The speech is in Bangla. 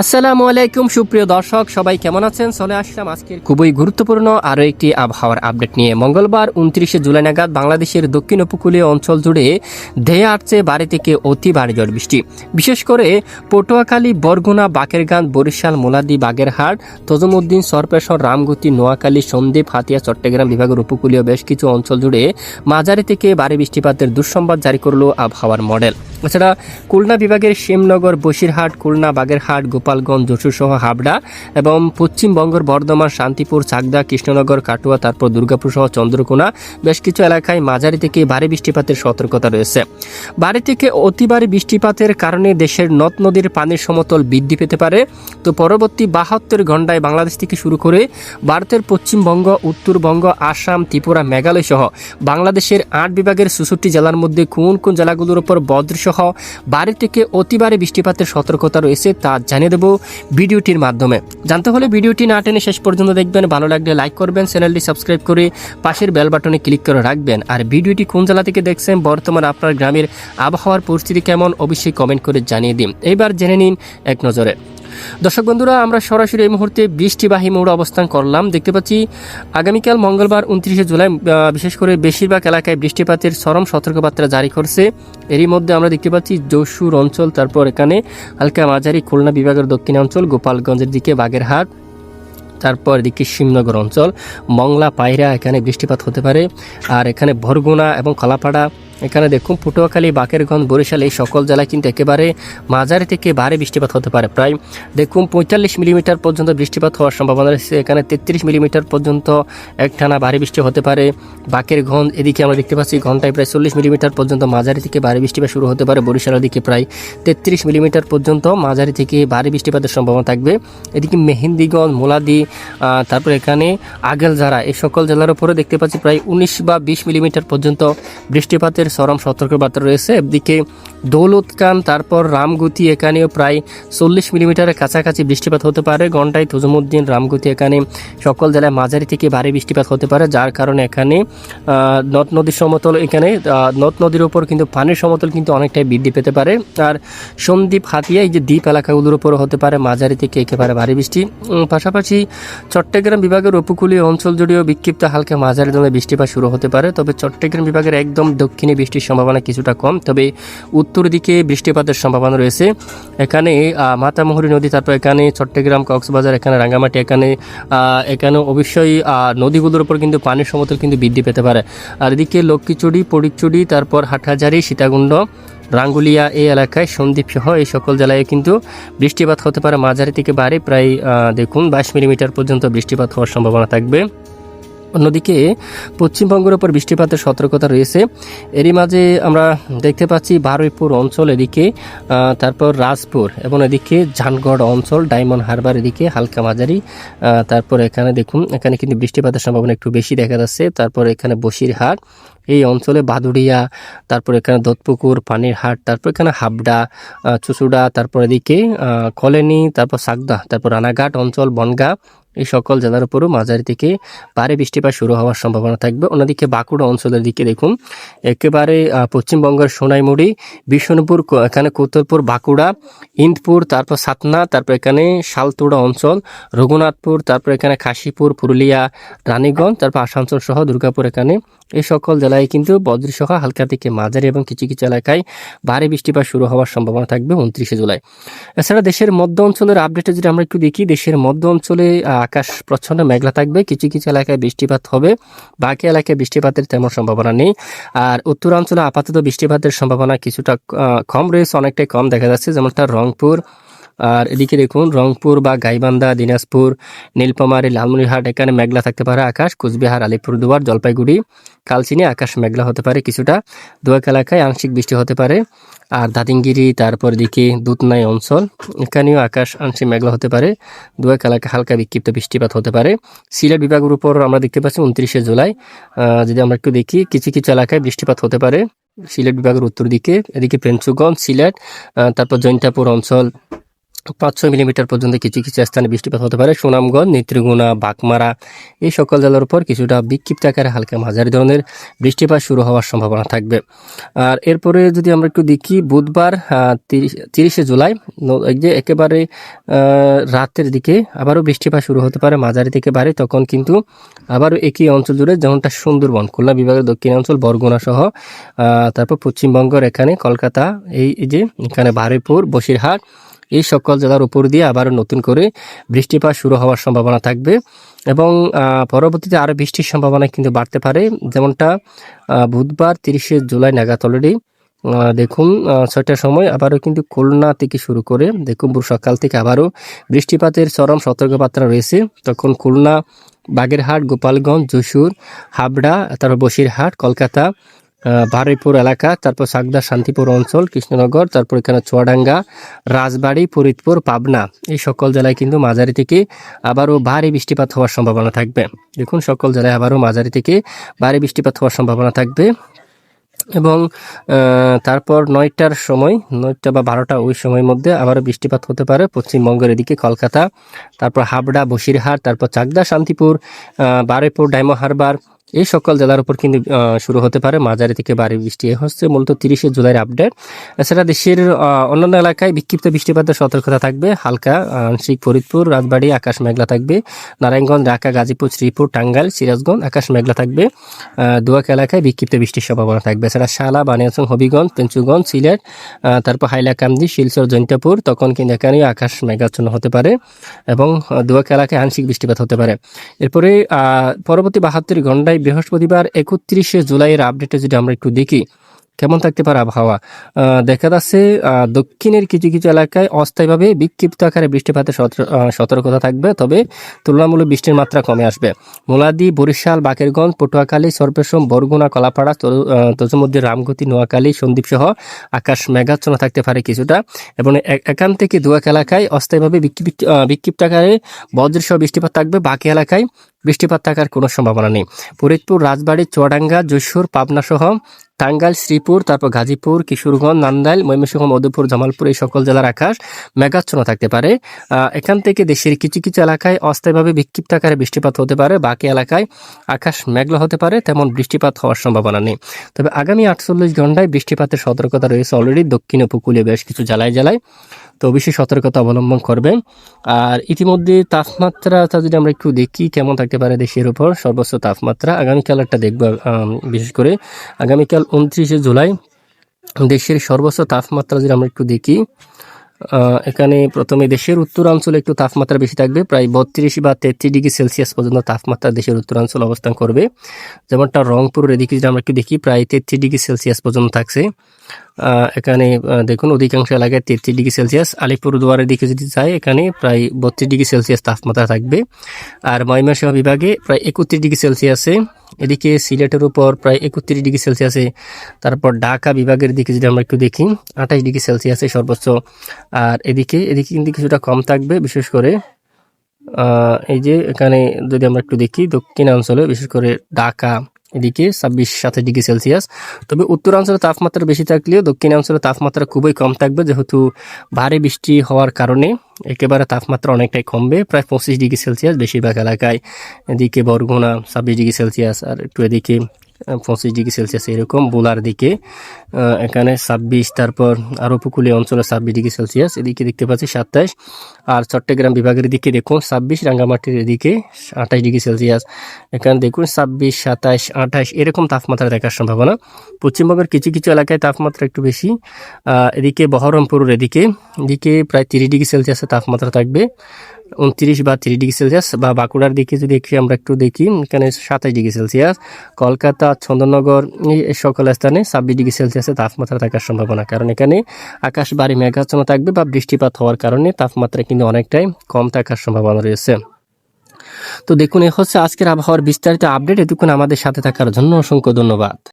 আসসালামু আলাইকুম, সুপ্রিয় দর্শক, সবাই কেমন আছেন? চলে আসলাম আজকের খুবই গুরুত্বপূর্ণ আরও একটি আবহাওয়ার আপডেট নিয়ে। মঙ্গলবার উনত্রিশে জুলাই নাগাদ বাংলাদেশের দক্ষিণ উপকূলীয় অঞ্চল জুড়ে ধেয়ে আসছে বাড়ি থেকে অতি ভারী ঝড় বৃষ্টি বিশেষ করে পটুয়াখালী, বরগুনা বাকেরগান বরিশাল, মোলাদি, বাগেরহাট, তজমুদ্দিন, সরপেশর, রামগতি, নোয়াখালী, সন্দ্বীপ, হাতিয়া, চট্টগ্রাম বিভাগের উপকূলীয় বেশ কিছু অঞ্চল জুড়ে মাঝারি থেকে ভারী বৃষ্টিপাতের দুঃসংবাদ জারি করল আবহাওয়ার মডেল। এছাড়া খুলনা বিভাগের শ্যামনগর বসিরহাট, খুলনা, বাগেরহাট গোপালগঞ্জ যশোরসহ হাবড়া এবং পশ্চিমবঙ্গের বর্ধমান, শান্তিপুর, চাকদা, কৃষ্ণনগর, কাটুয়া, তারপর দুর্গাপুর সহ চন্দ্রকোনা বেশ কিছু এলাকায় মাঝারি থেকে ভারী বৃষ্টিপাতের সতর্কতা রয়েছে। ভারী থেকে অতি ভারী বৃষ্টিপাতের কারণে দেশের নদ নদীর পানির সমতল বৃদ্ধি পেতে পারে। তো পরবর্তী বাহাত্তর ঘন্টায় বাংলাদেশ থেকে শুরু করে ভারতের পশ্চিমবঙ্গ উত্তরবঙ্গ আসাম, ত্রিপুরা, মেঘালয় সহ বাংলাদেশের আট বিভাগের চৌষট্টি জেলার মধ্যে কোন কোন জেলাগুলোর উপর বজ্রসহ ভারী থেকে অতি ভারী বৃষ্টিপাতের সতর্কতা রয়েছে তা জানিয়ে দেব ভিডিওটির মাধ্যমে। জানতে হলে ভিডিওটি না টেনে শেষ পর্যন্ত দেখবেন। ভালো লাগলে লাইক করবেন, চ্যানেলটি সাবস্ক্রাইব করে পাশের বেল বাটনে ক্লিক করে রাখবেন। আর ভিডিওটি কোন জেলা থেকে দেখছেন, বর্তমান আপনার গ্রামের আবহাওয়ার পরিস্থিতি কেমন, অবশ্যই কমেন্ট করে জানিয়ে দিন। এইবার জেনে নিন এক নজরে। দর্শক বন্ধুরা, আমরা সরাসরি এই মুহূর্তে বৃষ্টিবাহী মোড় অবস্থান করলাম। দেখতে পাচ্ছি, আগামীকাল মঙ্গলবার উনত্রিশে জুলাই বিশেষ করে বেশিরভাগ এলাকায় বৃষ্টিপাতের চরম সতর্কবার্তা জারি করছে। এরই মধ্যে আমরা দেখতে পাচ্ছি, যশোর অঞ্চল, তারপর এখানে হালকা মাঝারি খুলনা বিভাগের দক্ষিণাঞ্চল, গোপালগঞ্জের দিকে বাগেরহাট, তারপর এদিকে শিবনগর অঞ্চল, মংলা, পায়রা, এখানে বৃষ্টিপাত হতে পারে। আর এখানে ভরগুনা এবং কলাপাড়া এখানে দেখুন, পটুয়াখালী, বাকেরগঞ্জ, বরিশাল এই সকল জেলায় কিন্তু একেবারে মাঝারি থেকে ভারী বৃষ্টিপাত হতে পারে। প্রায় দেখুন, পঁয়তাল্লিশ মিলিমিটার পর্যন্ত বৃষ্টিপাত হওয়ার সম্ভাবনা রয়েছে। এখানে তেত্রিশ মিলিমিটার পর্যন্ত একটানা ভারী বৃষ্টি হতে পারে। বাকেরগঞ্জ, এদিকে আমরা দেখতে পাচ্ছি, ঘন্টায় প্রায় চল্লিশ মিলিমিটার পর্যন্ত মাঝারি থেকে ভারী বৃষ্টিপাত শুরু হতে পারে। বরিশালের দিকে প্রায় তেত্রিশ মিলিমিটার পর্যন্ত মাঝারি থেকে ভারী বৃষ্টিপাতের সম্ভাবনা থাকবে। এদিকে মেহেন্দিগঞ্জ, মোলাদি তারপর এখানে আগেলঝাড়া, এই সকল জেলার উপরে দেখতে পাচ্ছি প্রায় উনিশ বা বিশ মিলিমিটার পর্যন্ত বৃষ্টিপাতের চরম সতর্কবার্তা রয়েছে। এদিকে দৌলতকান তারপর রামগতি এখানেও প্রায় চল্লিশ মিলিমিটারের কাছাকাছি বৃষ্টিপাত হতে পারে। ঘন্টায় তজুমুদ্দিন রামগতি এখানে সকল জেলায় মাঝারি থেকে ভারী বৃষ্টিপাত হতে পারে, যার কারণে এখানে নদ নদীর সমতল এখানে নদ নদীর ওপর কিন্তু পানির সমতল কিন্তু অনেকটাই বৃদ্ধি পেতে পারে। আর সন্দ্বীপ, হাতিয়া, এই যে দ্বীপ এলাকাগুলোর উপরও হতে পারে মাঝারি থেকে একেবারে ভারী বৃষ্টি। পাশাপাশি চট্টগ্রাম বিভাগের উপকূলীয় অঞ্চল জুড়েও বিক্ষিপ্ত হালকা মাঝারি ধরনের বৃষ্টিপাত শুরু হতে পারে, তবে চট্টগ্রাম বিভাগের একদম দক্ষিণে বৃষ্টির সম্ভাবনা কিছুটা কম, তবে উত্তর দিকে বৃষ্টিপাতের সম্ভাবনা রয়েছে। এখানে মাতামুহুরী নদী, তারপর এখানে চট্টগ্রাম, কক্সবাজার, এখানে রাঙ্গামাটি, এখানে এখানে অবশ্যই নদীগুলোর উপর কিন্তু পানির সমতল কিন্তু বৃদ্ধি পেতে পারে। আর এদিকে লক্ষ্মীচুড়ি পরিকচুড়ি তারপর হাটহাজারি, সীতাকুণ্ড, রাঙ্গুলিয়া এই এলাকায় সন্দ্বীপ সহ এই সকল জেলায় কিন্তু বৃষ্টিপাত হতে পারে। মাঝারি থেকে বাড়ে প্রায় দেখুন, বাইশ মিলিমিটার পর্যন্ত বৃষ্টিপাত হওয়ার সম্ভাবনা থাকবে। অন্যদিকে পশ্চিমবঙ্গের ওপর বৃষ্টিপাতের সতর্কতা রয়েছে। এরই মাঝে আমরা দেখতে পাচ্ছি বারুইপুর অঞ্চল এদিকে তারপর রাজপুর এবং এদিকে ঝানগড় অঞ্চল, ডায়মন্ড হারবার এদিকে, হালকা মাঝারি তারপর এখানে দেখুন, এখানে কিন্তু বৃষ্টিপাতের সম্ভাবনা একটু বেশি দেখা যাচ্ছে। তারপর এখানে বসিরহাট এই অঞ্চলে বাদুড়িয়া, তারপর এখানে দোধপুকুর পানিরহাট, তারপর এখানে হাবড়া চুচুড়া, তারপর এদিকে কলেনি, তারপর সাগদা, তারপর রানাঘাট অঞ্চল, বনগা, এই সকল জেলার উপরও মাঝারি থেকে ভারী বৃষ্টিপাত শুরু হওয়ার সম্ভাবনা থাকবে। অন্যদিকে বাঁকুড়া অঞ্চলের দিকে দেখুন, একেবারে পশ্চিমবঙ্গের সোনাইমুড়ি, বিষ্ণুপুর এখানে কৌতলপুর বাঁকুড়া, ইন্দপুর, তারপর সাতনা, তারপর এখানে শালতুড়া অঞ্চল, রঘুনাথপুর, তারপর এখানে কাশীপুর, পুরুলিয়া, রানীগঞ্জ, তারপর আসানসোল সহ দুর্গাপুর এখানে এই সকল জেলায় কিন্তু বজ্রসহ হালকা থেকে মাঝারি এবং কিছু কিছু এলাকায় ভারী বৃষ্টিপাত শুরু হওয়ার সম্ভাবনা থাকবে উনত্রিশে জুলাই। এছাড়া দেশের মধ্য অঞ্চলের আপডেটে যদি আমরা একটু দেখি, দেশের মধ্য অঞ্চলে আকাশ প্রচ্ছন্ন মেঘলা থাকবে, কিছু কিছু এলাকায় বৃষ্টিপাত হবে, বাকি এলাকায় বৃষ্টিপাতের তেমন সম্ভাবনা নেই। আর উত্তরাঞ্চলে আপাতত বৃষ্টিপাতের সম্ভাবনা কিছুটা কম রয়েছে, অনেকটাই কম দেখা যাচ্ছে, যেমনটা রংপুর আর এদিকে দেখুন, রংপুর বা গাইবান্ধা, দিনাজপুর নীলপমারী লালমনিরহাট, এখানে মেঘলা থাকতে পারে আকাশ। কুচবিহার, আলিপুরদুয়ার, জলপাইগুড়ি, কালচিনি আকাশ মেঘলা হতে পারে কিছুটা। দুয়াক এলাকায় আংশিক বৃষ্টি হতে পারে। আর দাদিঙ্গিরি তারপর দিকে দুতনাই অঞ্চল, এখানেও আকাশ আংশিক মেঘলা হতে পারে। দুয়াক এলাকায় হালকা বিক্ষিপ্ত বৃষ্টিপাত হতে পারে। সিলেট বিভাগের উপর আমরা দেখতে পাচ্ছি উনত্রিশে জুলাই। যদি আমরা একটু দেখি, কিছু কিছু এলাকায় বৃষ্টিপাত হতে পারে। সিলেট বিভাগের উত্তর দিকে, এদিকে প্রেমচুগঞ্জ সিলেট তারপর জৈন্তাপুর অঞ্চল পাঁচ ছয় মিলিমিটার পর্যন্ত কিছু কিছু স্থানে বৃষ্টিপাত হতে পারে। সুনামগঞ্জ নেত্রীগুনা বাকমারা এই সকল জেলার উপর কিছুটা বিক্ষিপ্ত আকারে হালকা মাঝারি ধরনের বৃষ্টিপাত শুরু হওয়ার সম্ভাবনা থাকবে। আর এরপরে যদি আমরা একটু দেখি, বুধবার তিরিশে জুলাই যে একেবারে রাতের দিকে আবারও বৃষ্টিপাত শুরু হতে পারে, মাঝারি থেকে বাড়ে তখন কিন্তু আবারও একই অঞ্চল জুড়ে যেমনটা সুন্দরবন, খুলনা বিভাগের দক্ষিণ অঞ্চল বরগুনা সহ তারপর পশ্চিমবঙ্গের এখানে কলকাতা এই যে এখানে বারুইপুর, বসিরহাট এই সকল জেলার উপর দিয়ে আবারও নতুন করে বৃষ্টিপাত শুরু হওয়ার সম্ভাবনা থাকবে এবং পরবর্তীতে আরও বৃষ্টির সম্ভাবনা কিন্তু বাড়তে পারে। যেমনটা বুধবার তিরিশে জুলাই নাগাদ অলরেডি দেখুন ছয়টার সময় আবারও কিন্তু খুলনা থেকে শুরু করে দেখুন সকাল থেকে আবারও বৃষ্টিপাতের চরম সতর্কবার্তা রয়েছে। তখন খুলনা, বাগেরহাট, গোপালগঞ্জ, যশোর, হাবড়া, তারপর বসিরহাট, কলকাতা আহ, বারুইপুর এলাকা তারপর সাগদা শান্তিপুর অঞ্চল কৃষ্ণনগর তারপর এখানে চুয়াডাঙ্গা রাজবাড়ি ফরিদপুর পাবনা। এই সকল জেলায় কিন্তু মাঝারি থেকে আবারও ভারী বৃষ্টিপাত হওয়ার সম্ভাবনা থাকবে। দেখুন সকল জেলায় আবারও মাঝারি থেকে ভারী বৃষ্টিপাত হওয়ার সম্ভাবনা থাকবে। এবং তারপর নয়টার সময় নয়টা বা বারোটা ওই সময়ের মধ্যে আবারও বৃষ্টিপাত হতে পারে। পশ্চিমবঙ্গের এদিকে কলকাতা তারপর হাবড়া বসিরহাট তারপর চাকদা শান্তিপুর বারুইপুর ডায়মো হারবার এই সকল জেলার উপর কিন্তু শুরু হতে পারে। মাঝারি থেকে ভারী বৃষ্টি। হচ্ছে মূলত তিরিশে জুলাইয়ের আপডেট। এছাড়া দেশের অন্যান্য এলাকায় বিক্ষিপ্ত বৃষ্টিপাতের সতর্কতা থাকবে। হালকা আংশিক ফরিদপুর, রাজবাড়ী, আকাশ মেঘলা থাকবে। নারায়ণগঞ্জ, ঢাকা, গাজীপুর, শ্রীপুর, টাঙ্গাইল, সিরাজগঞ্জ, আকাশ মেঘলা থাকবে। দুয়াক এলাকায় বিক্ষিপ্ত বৃষ্টির সম্ভাবনা থাকবে। এছাড়া শালা, বানিয়াচং, হবিগঞ্জ, পেঞ্চুগঞ্জ, সিলেট তারপর হাইলাকান্দি, শিলচর জৈন্তাপুর তখন কিন্তু এখানে আকাশ মেঘাচ্ছন্ন হতে পারে এবং দুয়াক এলাকায় আংশিক বৃষ্টিপাত হতে পারে। এরপরে পরবর্তী বাহাত্তর ঘন্টায় বৃহস্পতিবার একত্রিশে জুলাইয়ের আপডেটে যদি আমরা একটু দেখি, কেমন থাকতে পারে আবহাওয়া? দেখা যাচ্ছে দক্ষিণের কিছু কিছু এলাকায় অস্থায়ীভাবে বিক্ষিপ্ত আকারে বৃষ্টিপাতের সতর্কতা থাকবে, তবে তুলনামূলক বৃষ্টির মাত্রা কমে আসবে। মোলাদি, বরিশাল, বাকেরগঞ্জ, পটুয়াখালী সর্বেশম বরগুনা, কলাপাড়া তজুমুদ্দিন রামগতি, নোয়াখালী সন্দ্বীপ সহ আকাশ মেঘাচ্ছন্ন থাকতে পারে কিছুটা, এবং এখান থেকে দুয়াক এলাকায় অস্থায়ীভাবে বিক্ষিপ্ত আকারে বজ্রসহ বৃষ্টিপাত থাকবে। বাকি এলাকায় বৃষ্টিপাত থাকার কোনো সম্ভাবনা নেই। ফরিদপুর, রাজবাড়ী, চুয়াডাঙ্গা, যশোর, পাবনা সহ টাঙ্গাইল, শ্রীপুর, তারপর গাজীপুর, কিশোরগঞ্জ, নান্দাইল, ময়মনসিংহ, মধুপুর, জামালপুর এই সকল জেলার আকাশ মেঘাচ্ছন্ন থাকতে পারে। এখান থেকে দেশের কিছু কিছু এলাকায় অস্থায়ীভাবে বিক্ষিপ্ত আকারে বৃষ্টিপাত হতে পারে। বাকি এলাকায় আকাশ মেঘলা হতে পারে, তেমন বৃষ্টিপাত হওয়ার সম্ভাবনা নেই। তবে আগামী আটচল্লিশ ঘন্টায় বৃষ্টিপাতের সতর্কতা রয়েছে অলরেডি দক্ষিণ উপকূলে বেশ কিছু জেলায় জেলায়। তো অবশ্যই সতর্কতা অবলম্বন করবেন। আর ইতিমধ্যে তাপমাত্রাটা যদি আমরা একটু দেখি, কেমন থাকতে পারে দেশের উপর সর্বোচ্চ তাপমাত্রা। আগামীকাল একটা দেখব বিশেষ করে আগামীকাল উনত্রিশে জুলাই দেশের সর্বোচ্চ তাপমাত্রা যদি আমরা একটু দেখি এখানে প্রথমে দেশের উত্তরাঞ্চলে একটু তাপমাত্রা বেশি থাকবে, প্রায় বত্রিশ বা তেত্রিশ ডিগ্রি সেলসিয়াস পর্যন্ত তাপমাত্রা দেশের উত্তরাঞ্চল অবস্থান করবে। যেমনটা রংপুরের এদিকে যদি আমরা একটু দেখি, প্রায় তেত্রিশ ডিগ্রি সেলসিয়াস পর্যন্ত থাকছে। এখানে দেখুন, অধিকাংশ এলাকায় তেত্রিশ ডিগ্রি সেলসিয়াস। আলিপুরদুয়ারের দিকে যদি যাই, এখানে প্রায় বত্রিশ ডিগ্রি সেলসিয়াস তাপমাত্রা থাকবে। আর ময়মনসিংহ বিভাগে প্রায় একত্রিশ ডিগ্রি সেলসিয়াসে, এদিকে সিলেটের উপর প্রায় একত্রিশ ডিগ্রি সেলসিয়াসে, তারপর ঢাকা বিভাগের দিকে যদি আমরা একটু দেখি, আঠাশ ডিগ্রি সেলসিয়াসে সর্বোচ্চ। আর এদিকে এদিকে কিন্তু কিছুটা কম থাকবে, বিশেষ করে এই যে এখানে যদি আমরা একটু দেখি, দক্ষিণাঞ্চলে, বিশেষ করে ঢাকা এদিকে ছাব্বিশ সাতাশ ডিগ্রি সেলসিয়াস। তবে উত্তরাঞ্চলে তাপমাত্রা বেশি থাকলেও দক্ষিণাঞ্চলে তাপমাত্রা খুবই কম থাকবে, যেহেতু ভারী বৃষ্টি হওয়ার কারণে একেবারে তাপমাত্রা অনেকটাই কমবে, প্রায় পঁচিশ ডিগ্রি সেলসিয়াস বেশিরভাগ এলাকায়। এদিকে বরগুনা ছাব্বিশ ডিগ্রি সেলসিয়াস, আর একটু এদিকে পঁচিশ ডিগ্রি সেলসিয়াস এরকম, বোলার দিকে এখানে ছাব্বিশ, তারপর আর উপকূলীয় অঞ্চলে ছাব্বিশ ডিগ্রি সেলসিয়াস, এদিকে দেখতে পাচ্ছি সাতাশ। আর চট্টগ্রাম বিভাগের দিকে দেখুন, ছাব্বিশ, রাঙ্গামাটির এদিকে আঠাশ ডিগ্রি সেলসিয়াস। এখানে দেখুন, ছাব্বিশ, সাতাশ, আঠাশ, এরকম তাপমাত্রা দেখার সম্ভাবনা। পশ্চিমবঙ্গের কিছু কিছু এলাকায় তাপমাত্রা একটু বেশি এদিকে বহরমপুরের এদিকে এদিকে প্রায় তিরিশ ডিগ্রি সেলসিয়াসের তাপমাত্রা থাকবে। উনত্রিশ বা তিরিশ ডিগ্রি সেলসিয়াস বা বাঁকুড়ার দিকে যদি একটু আমরা একটু দেখি এখানে সাতাশ ডিগ্রি সেলসিয়াস। কলকাতা, চন্দননগর এই সকল স্থানে ছাব্বিশ ডিগ্রি সেলসিয়াসের তাপমাত্রা থাকার সম্ভাবনা। কারণ এখানে আকাশ বাড়ি মেঘাচ্ছন্ন থাকবে বা বৃষ্টিপাত হওয়ার কারণে তাপমাত্রা কিন্তু অনেকটাই কম থাকার সম্ভাবনা রয়েছে। তো দেখুন, এ হচ্ছে আজকের আবহাওয়ার বিস্তারিত আপডেট। এতক্ষণ আমাদের সাথে থাকার জন্য অসংখ্য ধন্যবাদ।